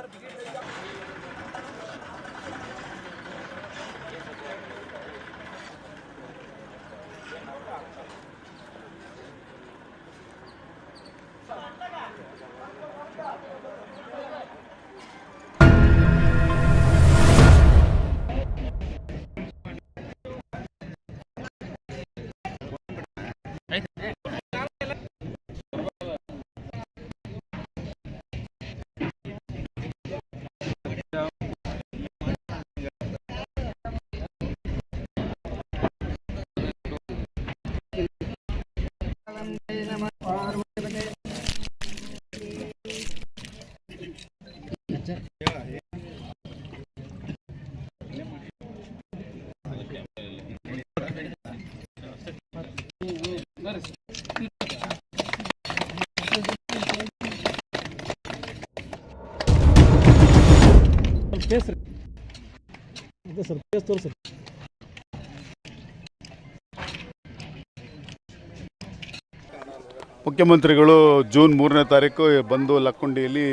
Sir ಮುಖ್ಯಮಂತ್ರಿಗಳು June ಮೂರನೇ ತಾರೀಕು ಬಂದು ಲಕ್ಕುಂಡಿಯಲ್ಲಿ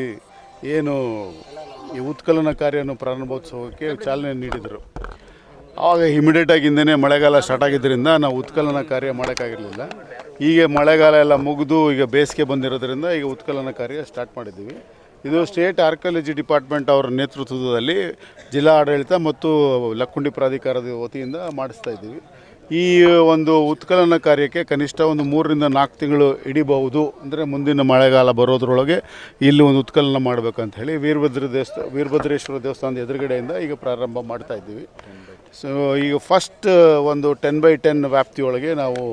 ಏನು ಈ ಉತ್ಕಲನ ಕಾರ್ಯವನ್ನು ಪ್ರಾರಂಭೋತ್ಸವಕ್ಕೆ ಚಾಲನೆ ನೀಡಿದರು. ಆವಾಗ ಇಮಿಡಿಯೇಟಾಗಿಂದೇ ಮಳೆಗಾಲ ಸ್ಟಾರ್ಟ್ ಆಗಿದ್ದರಿಂದ ನಾವು ಉತ್ಕಲನ ಕಾರ್ಯ ಮಾಡೋಕ್ಕಾಗಿರಲಿಲ್ಲ. ಈಗ ಮಳೆಗಾಲ ಎಲ್ಲ ಮುಗಿದು ಈಗ ಬೇಸಿಗೆ ಬಂದಿರೋದ್ರಿಂದ ಈಗ ಉತ್ಕಲನ ಕಾರ್ಯ ಸ್ಟಾರ್ಟ್ ಮಾಡಿದ್ದೀವಿ. ಇದು ಸ್ಟೇಟ್ ಆರ್ಕಿಯಾಲಜಿ ಡಿಪಾರ್ಟ್ಮೆಂಟ್ ಅವರ ನೇತೃತ್ವದಲ್ಲಿ ಜಿಲ್ಲಾ ಆಡಳಿತ ಮತ್ತು ಲಕ್ಕುಂಡಿ ಪ್ರಾಧಿಕಾರದ ವತಿಯಿಂದ ಮಾಡಿಸ್ತಾ ಇದ್ದೀವಿ. ಈ ಒಂದು ಉತ್ಕಲನ ಕಾರ್ಯಕ್ಕೆ ಕನಿಷ್ಠ ಒಂದು ಮೂರರಿಂದ ನಾಲ್ಕು ತಿಂಗಳು ಹಿಡಿಬಹುದು. ಅಂದರೆ ಮುಂದಿನ ಮಳೆಗಾಲ ಬರೋದ್ರೊಳಗೆ ಇಲ್ಲಿ ಒಂದು ಉತ್ಕಲನ ಮಾಡಬೇಕಂತ ಹೇಳಿ ವೀರಭದ್ರ ದೇವಸ್ಥಾನ ವೀರಭದ್ರೇಶ್ವರ ದೇವಸ್ಥಾನದ ಎದುರುಗಡೆಯಿಂದ ಈಗ ಪ್ರಾರಂಭ ಮಾಡ್ತಾ ಇದ್ದೀವಿ. ಸೊ ಈಗ ಫಸ್ಟ್ ಒಂದು ಟೆನ್ ಬೈ ಟೆನ್ ವ್ಯಾಪ್ತಿಯೊಳಗೆ ನಾವು